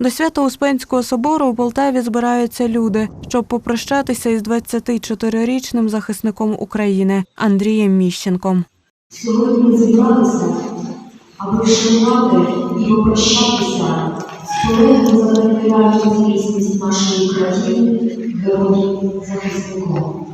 До Свято-Успенського собору у Полтаві збираються люди, щоб попрощатися із 24-річним захисником України Андрієм Міщенком. Сьогодні зібралися, аби вшанувати і попрощатися з колегами за нашої країни, героїв захисником.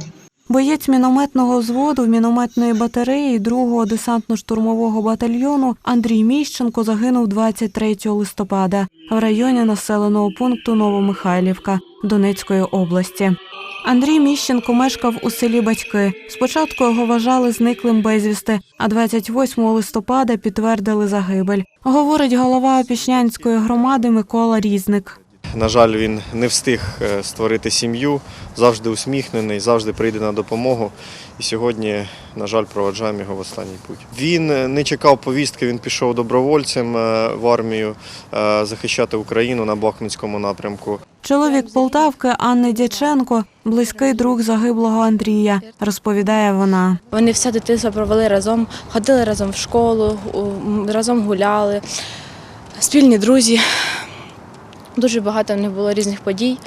Боєць мінометного взводу мінометної батареї 2-го десантно-штурмового батальйону Андрій Міщенко загинув 23 листопада в районі населеного пункту Новомихайлівка Донецької області. Андрій Міщенко мешкав у селі Батьки. Спочатку його вважали зниклим безвісти, а 28 листопада підтвердили загибель. Говорить голова Опішнянської громади Микола Різник. На жаль, він не встиг е, створити сім'ю, завжди усміхнений, завжди прийде на допомогу. І сьогодні, на жаль, проведжаємо його в останній путь. Він е, не чекав повістки, він пішов добровольцем е, в армію захищати Україну на Бахмутському напрямку. Чоловік Полтавки Анни Дяченко близький друг загиблого Андрія, розповідає вона. Вони все дитинство провели разом, ходили разом в школу, разом гуляли, спільні друзі. Дуже багато в них було різних подій.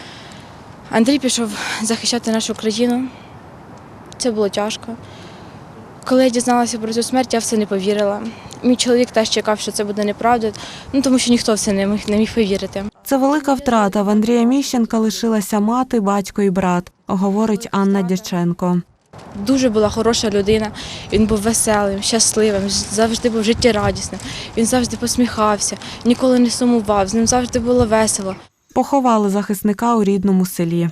Андрій пішов захищати нашу країну. Це було тяжко. Коли я дізналася про цю смерть, я в це не повірила. Мій чоловік теж чекав, що це буде неправда, ну тому що ніхто в це не міг, не міг повірити. Це велика втрата. В Андрія Міщенка лишилася мати, батько і брат, говорить Анна Дяченко. Дуже була хороша людина. Він був веселим, щасливим, завжди був життєрадісним. Він завжди посміхався, ніколи не сумував, з ним завжди було весело. Поховали захисника у рідному селі.